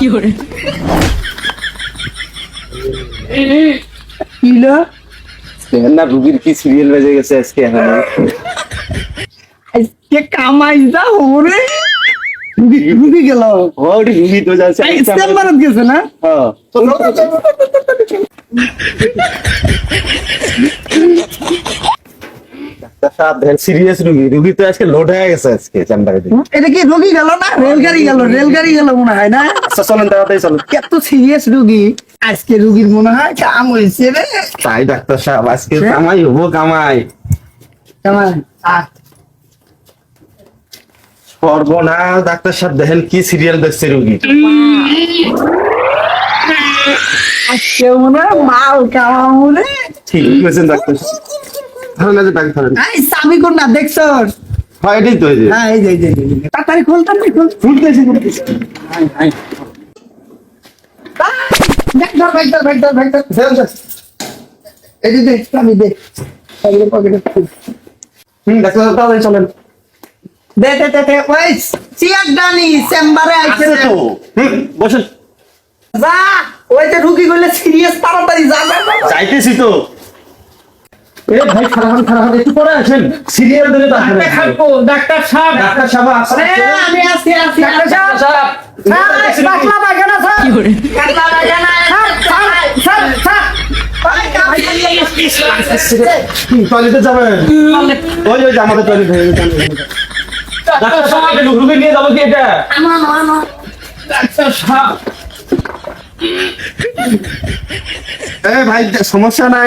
Kilo না রুগীর কি সিরিয়াল বেজে গেছে আজকে? এখানে আজকে কামাই যা ওরে রুগী গেল। ওটি রুগী তো যাচ্ছে। চেম্বারত গেছে না? হ্যাঁ। সিরিয়াস রুগী। রুগী তো আজকে লোড হয়ে গেছে আজকে চেম্বারে এটা কি রুগী গেল না? রেলগাড়ি গেল রেলগাড়ি গেল মনে হয় না? আচ্ছা চলেন তাড়াতাড়ি চলেন। কত সিরিয়াস রুগী আজকে রুগীর মনে হয় কাম হয়েছে রে। তাই ডাক্তার সাহেব আজকে কামাই হব কামাই। কেমন আহ, ডাক্তার সাহেব দেখেন কি সিরিয়াল দেখছে রুগী। আজকে মনে হয় মাল কামাবো রে। ঠিক বলেছেন ডাক্তার সাহেব। ধরেন না যে ডাক্তার ধরেন। এই চাবি কোন না দেখছ হ্যাঁ এটাই তো এই যে হ্যাঁ এই যে এই যে, এই যে। তাড়াতাড়ি খোল তাড়াতাড়ি খোল। ফুটতেছে ফুটতেছে ব্যাগ ধর ব্যাগ ধর ব্যাগ ধর ব্যাগ ধর। এই যে দে চাবি দে। চাবির পকেটে হুম ডাক্তার তাড়াতাড়ি চলেন। দে দে দে দে ওই চেয়ার ডানি চেম্বারে আইছে। তো। হুম বসেন। যা ওই যে রুগী গুলো সিরিয়াস তাড়াতাড়ি যা। চাইতেছি তো। এ ভাই খারাপ হন, খারাপ একটু পরে আসেন সিরিয়াল ধরে ডাক্তার সাহেব ডাক্তার সাহেব আসেন আরে, আমি আছি আছি ডাক্তার সাহেব পাতলা পায়খানা স্যার। পাতলা পায়খানা, স্যার, স্যার, স্যার, স্যার। ওই, টয়লেটে যাবেন ওই ওই আমাদের টয়লেট হয়ে গেছে ডাক্তার সাহেব নিয়ে যাব কি এটা আমার, আমার। এ ভাই সমস্যা নাই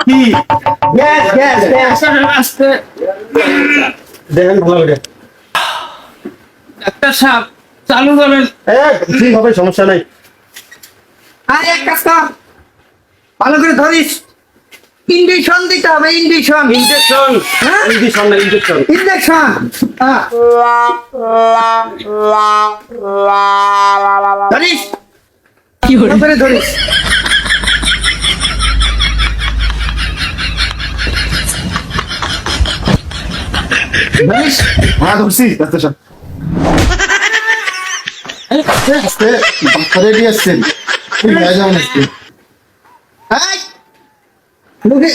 কি গ্যাস গ্যাস গ্যাস দেখেন ভালো করে ডাক্তার সাহেব চালু করেন। ঠিক হবে সমস্যা নাই। আর এক কাজ কর। ভালো করে ধরিস। ইন্ডিশন দিতে হবে ইন্ডিশন ইনজেকশন হ্যাঁ? ইনজেকশন না ইনজেকশন ইন্জেকশন ধরিস। ভালো করে ধরিস ধরিস হ্যাঁ ধরছি ডাক্তার সাহেব আস্তে ডাক্তারে দিয়ে আসছেন ঠিক হয়ে যাবেন আজকে এই, রুগী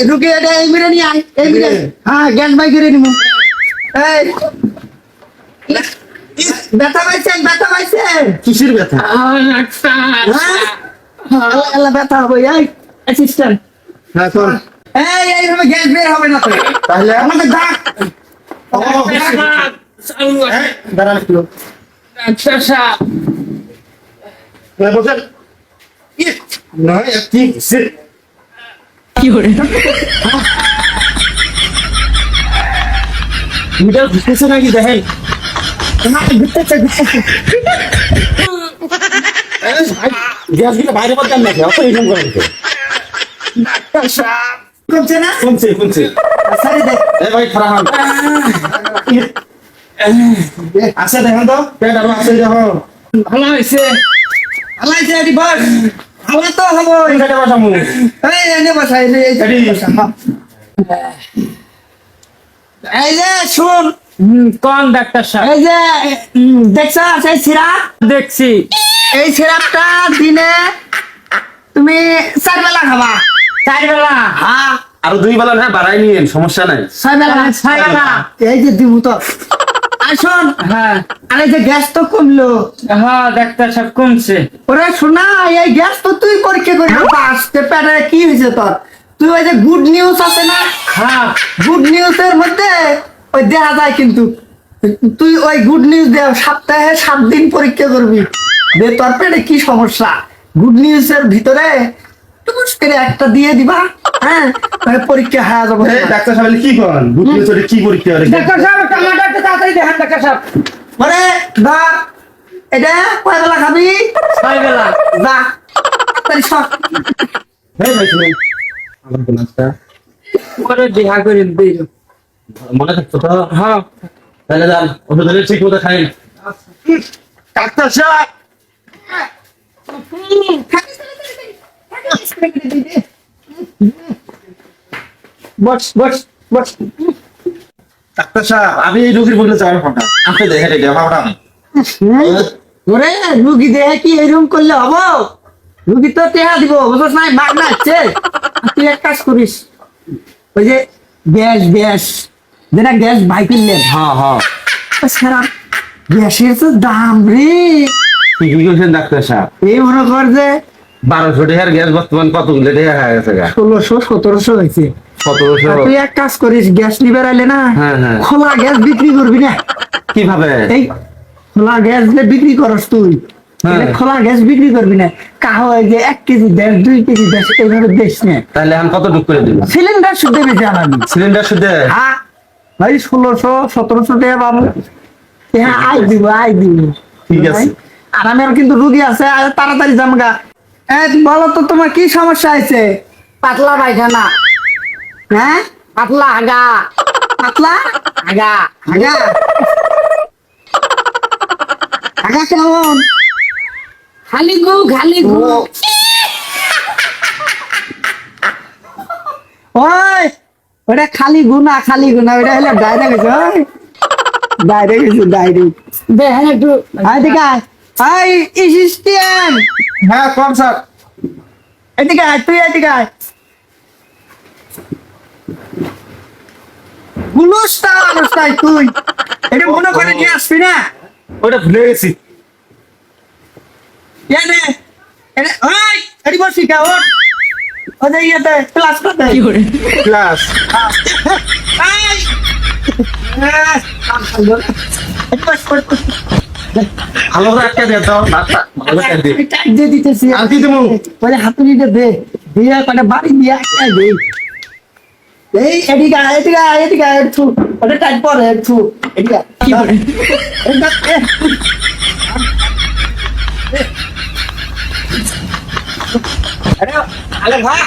রুগী এটা এই মিরে নিয়ে আয় এই মিরে? হ্যাঁ গ্যাস বাই করে নিবো। এই! ব্যথা পাইছেন ব্যথা পাইছেন কিসের ব্যথা? হ্যাঁ? আল্লাহ আল্লাহ ব্যথা হবে এই অ্যাসিস্ট্যান্ট হ্যাঁ এই এইভাবে গ্যাস বের হবে না তো। তাহলে? আমাকে ডাক। কি হয়েছে? মিটার ঘুরতেছে নাকি দেখেন ঘুরতেছে ঘুরতেছে গ্যাসগুলো বাইরে করতেন নাকি অত এরকম করেন কমছে না সারি দেখ এ ভাই খারাপ হন আছে দেখেন তো পেট আরও আছে দেখো। ভালো হয়েছে। আল্লাহ এটি বস। হাওয়া তো হব বসামু এই এনে বসা এই এটি। এই যে শুন। কোন ডাক্তার সাহেব? এই যে দেখছ সেই সিরাপ? দেখছি। এই সিরাপটা দিনে তুমি চার বেলা খাবা। চার বেলা হ্যাঁ। আরও দুই বেলা না বাড়াই নিয়েন সমস্যা নাই। ছয় বেলা ছয় বেলা। এই যে দিব তো। আসুন। হ্যাঁ। আরে যে গ্যাস তো কমলো। হ্যাঁ ডাক্তার সাহেব কমছে। ওরে শোনা এই গ্যাস তো তুই পরীক্ষা করে আসতে পেটে কি হয়েছে তোর? তুই ওই যে গুড নিউজ আছে না? হ্যাঁ। গুড নিউজের মধ্যে ওই দেখা যায় কিন্তু। তুই ওই গুড নিউজ দে সপ্তাহে সাত দিন পরীক্ষা করবি। দে তোর পেটে কি সমস্যা? গুড নিউজের ভিতরে টুকুস করে একটা দিয়ে দিবা। হ্যাঁ। তাহলে পরীক্ষা হয়ে যাবে। ডাক্তার সাহেব কি করেন? বুদ্ধি চলে কি পরীক্ষা করে ডাক্তার সাহেব কামাটা একটু তাড়াতাড়ি দেখেন ডাক্তার সাহেব। মানে ধর এটা কয় বেলা খাবি? ছয় বেলা। যা তাই সব হ্যাঁ ভাই শুনুন। আমার বোনাসটা পরে দেখা করে দিল মনে থাকতো তো? হ্যাঁ। তাহলে যান ওষুধ ঠিক মতো খাইন। ডাক্তার সাহেব! বস বস বস ডাক্তার সাহেব আমি এই রোগীর বলে যাওয়ার ফোনটা আপনি দেখে দেখে আমার আমি ওরে রুগী দেহে কি এরকম করলে হব? রুগী তো টেহা দিব বুঝছ নাই মাগ না তুই এক কাজ করিস ওই যে গ্যাস গ্যাস। যেটা গ্যাস ভাই কিনলেন হ্যাঁ হ্যাঁ। সারা গ্যাসের তো দাম রে। কি করছেন ডাক্তার সাহেব? এই মনে কর যে বারোশো টাকার গ্যাস বর্তমান কতগুলো টাকা হয়ে গেছে ষোলোশো সতেরোশো হয়েছে। তুই এক কাজ করিস গ্যাস নিবার আইলে না হ্যাঁ, হ্যাঁ। খোলা গ্যাস বিক্রি করবি না? কীভাবে? এই খোলা গ্যাস যে বিক্রি করস তুই হ্যাঁ। খোলা গ্যাস বিক্রি করবি না। কাহ যে এক কেজি দেড় দুই কেজি দেশ এইভাবে দেশ না। তাহলে এখন কত করে দিলাম সিলিন্ডার শুদ্ধ বেশি আনাবি সিলিন্ডার হ্যাঁ। ভাই ষোলোশো সতেরোশো টাকা পাবো হ্যাঁ আই দিব আই দিব। ঠিক আছে। আর আমার কিন্তু রুগী আছে আর তাড়াতাড়ি জামগা এই বলো তো তোমার কি সমস্যা আছে পাতলা পায়খানা। হ্যাঁ? পাতলা আগা পাতলা? আগা আগা আগা কেমন? খালি গু খালি গু ওই ওটা খালি গুনা খালি গুনা ওটা হলো ডাইরেক্ট গেছে ওই। ডাইরেক্ট গেছে ডাইরেক্ট দেখেন একটু। এদিকে আয়। আই অ্যাসিস্ট্যান্ট হ্যাঁ কম স্যার? এদিকে আয় তুই এদিকে আয়। গুলুসটা অবস্থায় তুই। এটা মনে করে নিয়ে আসবি না? ওটা ভুলে গেছি। এনে এনে ওই বসি কা ওদের ইয়েতে করতে। করে? দাও ডাক্তার ভালো করে দিয়ে। আমি টাইট দিয়ে দিতেছি। আর কি দেবো? ওরে হাতুড়িটা দে। দিয়ে কটা বাড়ি দিয়ে একটা দে। এই এদিকে এদিকে এদিকে একটু। ওটা টাইট পরে একটু। এদিকে। এটা, এ। আরে, আরে ভাই।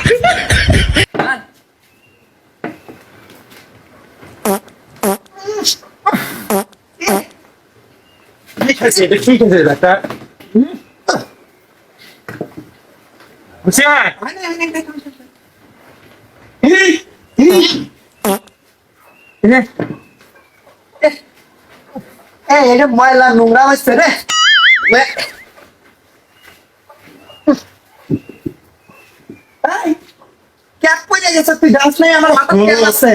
ঠিক আছে ঠিক আছে ডাক্তার বুঝছেন এটা ময়লা নোংরা হচ্ছে রে। ক্যাপ পরে গেছে তুই ডান্স নাই আমার মাথা ক্যাপ আছে।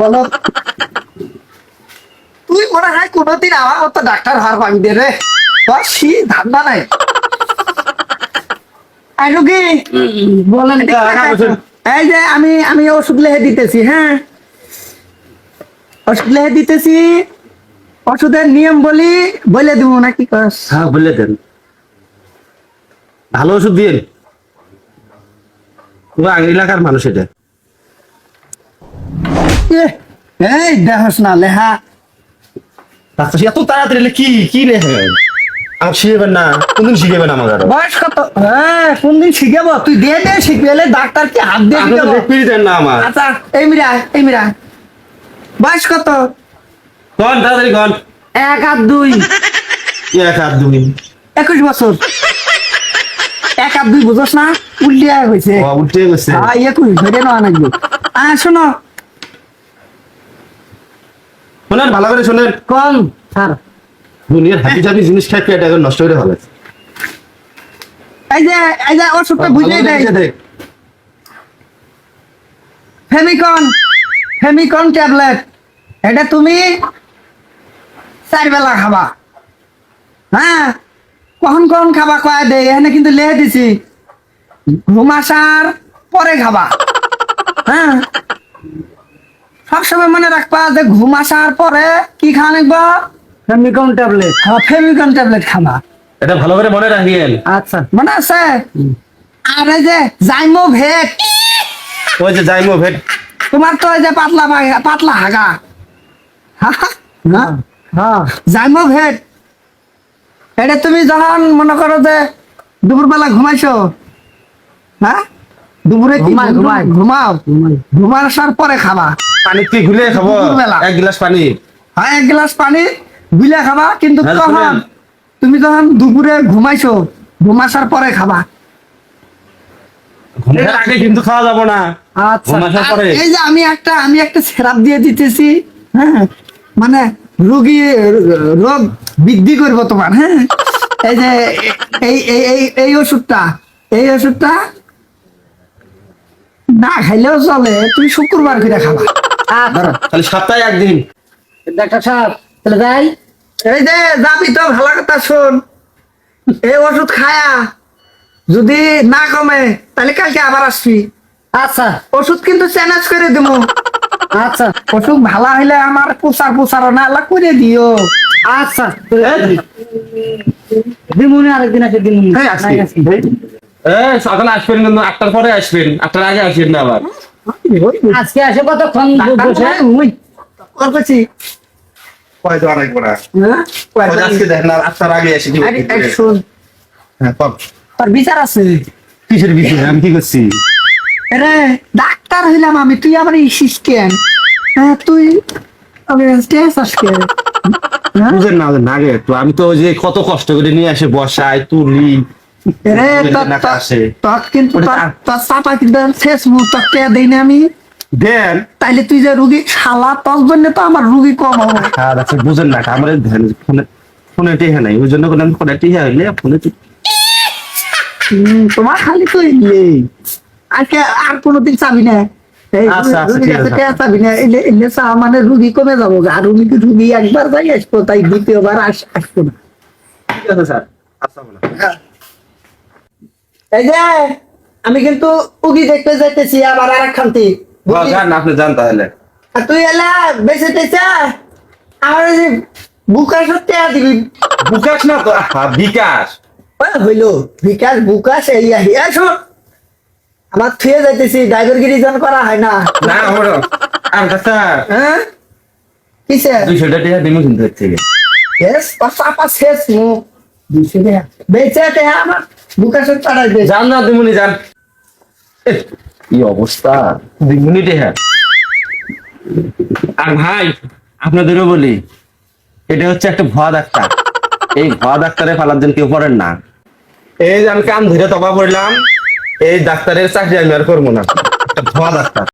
বলো। তুই মনে হয় কোনোদিন আমার মতো ডাক্তার হার দে রে। তোর শি ধান্দা নাই। আই রুগী। বলেন এদিকে তাকাও তো। এই যে আমি আমি ওষুধ লেহে দিতেছি হ্যাঁ? ওষুধ লেহে দিতেছি ওষুধের নিয়ম বলি বলে দিব না কি কস? হ্যাঁ বলে দেন। ভালো ওষুধ দিয়ে তোমার এলাকার মানুষ এটা। এই দেহস না লেহা। এত তাড়াতাড়ি কি কি লেখেন আমাকে শিখাবেন না কোনদিন শিখাবেন আমার আরও? বয়স কত? হ্যাঁ কোনদিন শিখাবো? তুই দে দে শিখবি ডাক্তার কি হাত দিয়ে শিখাবো? দেখতেই দেন না আমার। আচ্ছা এই মিরা এই মিরা। বয়স কত? কন তাড়াতাড়ি কন এক আর দুই। এক হাত দুই। একুশ বছর। এক আর দুই বুঝোস না উল্টিয়া হয়েছে। ও, উল্টে গেছে হ্যাঁ একুশ ধরে নেওয়া লাগবে আহ শোনো। শোনেন ভালো করে শোনেন। কম স্যার দুনিয়ার হাতি জাবি জিনিস খাই পেট এখন নষ্ট করে ভালো এই যে এই যে ওষুধটা বুঝিয়ে দেয়। দেখ। Femicon Femicon tablet. এটা তুমি চার বেলা খাবা। হ্যাঁ? কখন কখন খাবা কয়া দে এখানে কিন্তু লেহে দিছি। ঘুম আসার পরে খাবা। হ্যাঁ? সবসময় মনে রাখবা যে ঘুম আসার পরে কি খাওয়া লাগবা? ফেমিকন ট্যাবলেট হ্যাঁ ফেমিকন ট্যাবলেট খাবা। এটা ভালো করে মনে রাখিয়েন আচ্ছা মনে আছে? আর এই যে জাইমো ভেট ওই যে যাইমো ভেট তোমার তো ওই যে পাতলা পাতলা হাগা। হ্যাঁ জাইমো ভেট এটা তুমি যখন মনে করো যে দুপুরবেলা ঘুমাইছো হ্যাঁ দুপুরে ঘুমাই, ঘুমাই। ঘুমাও। ঘুমানোর পরে খাবা। পানি কি ঘুলে খাব। এক গ্লাস পানি। হ্যাঁ এক গ্লাস পানি। বিলে খাবা কিন্তু হ্যাঁ, তখন তুমি যখন দুপুরে ঘুমাইছো ঘুমাসার পরে খাবা। আগে কিন্তু খাওয়া যাব না। আচ্ছা এই যে আমি একটা আমি একটা সেরাপ দিয়ে দিতেছি হ্যাঁ মানে রোগী রোগ বৃদ্ধি করব তোমার হ্যাঁ। এই যে এই এই এই এই ওষুধটা এই ওষুধটা না খাইলেও চলে তুমি শুক্রবার করে খাবা। তাহলে সপ্তাহে একদিন। ডাক্তার সাহেব তাহলে যাই। এই যে যাবি তো ভালো কথা শোন। এই ওষুধ খায়া যদি না কমে তাহলে কালকে আবার আসবি। আচ্ছা। ওষুধ কিন্তু চ্যালেঞ্জ করে দেবো আচ্ছা অসুখ ভালো হইলে আমার প্রচার না আল্লাহ করে দিও। আচ্ছা দিমুনি আরেকদিন আছে দিমুনি। হ্যাঁ, সকালে আসবেন কিন্তু আটটার পরে আসবেন আটটার আগে আসবেন না আবার। আজকে আসে কতক্ষণ? বসে। করছি আজকে দেখেন আগে এসে হ্যাঁ কম তোর বিচার আছে। কিসের আমি কি করছি? রে ডাক্তার হইলাম আমি তুই আমার ইসিস কেন? হ্যাঁ তুই আমি স্টেজ আজকে? বুঝেন না না রে তো আমি তো ওই যে কত কষ্ট করে নিয়ে আসে বসাই তুলি রে তোর কিন্তু তোর- চাপা কিন্তু শেষ মুহূর্ত দেই না আমি? দেন। তাইলে তুই যে রুগী শালা তোর জন্য তো আমার রুগী কম হবে। আচ্ছা বুঝেন না আমার ধ্যান ফোনে ফোনে টিহা নাই। ওই জন্য করলাম ফোনে টিহা হইলে ফোনে তো- তোমার খালি তো আজকে আর কোনোদিন চাবি না এই আচ্ছা, আচ্ছা, চা মানে রুগী কমে যাব আর রুগী রুগী একবার যাই আসব তাই দ্বিতীয়বার আস আসব না। ঠিক আছে স্যার। আচ্ছা এই যে আমি কিন্তু উগি দেখতে যাইতেছি আবার আর খান্তি যান আপনি যান তাহলে। তুই এলা বেঁচে টেছে আমার যে দিবি। বিকাশ না তো বিকাশ। ওই হইল বিকাশ বুকাশ এই আহি। শোন আমার থুয়ে যাইতেছি ড্রাইভারগিরি জন করা হয় না। না আমার আর ডাক্তার হ্যাঁ? কিসে? দুইশোটা টিহা দিমু কিন্তু থেকে। শেষ মু দুশো টাকা। বেঁচে টাকা আমার বুকাশের পাড়ায় বেশ যান না দিমুনি এহ, কি অবস্থা? দিমুনি হ্যাঁ। আর ভাই আপনাদেরও বলি এটা হচ্ছে একটা ভুয়া ডাক্তার। এই ভুয়া ডাক্তারে ফালার জন্য কেউ পড়েন না। এই যে আমি কান ধরে তবা পড়লাম এই ডাক্তারের চাকরি আমি আর করব না। একটা ভুয়া ডাক্তার।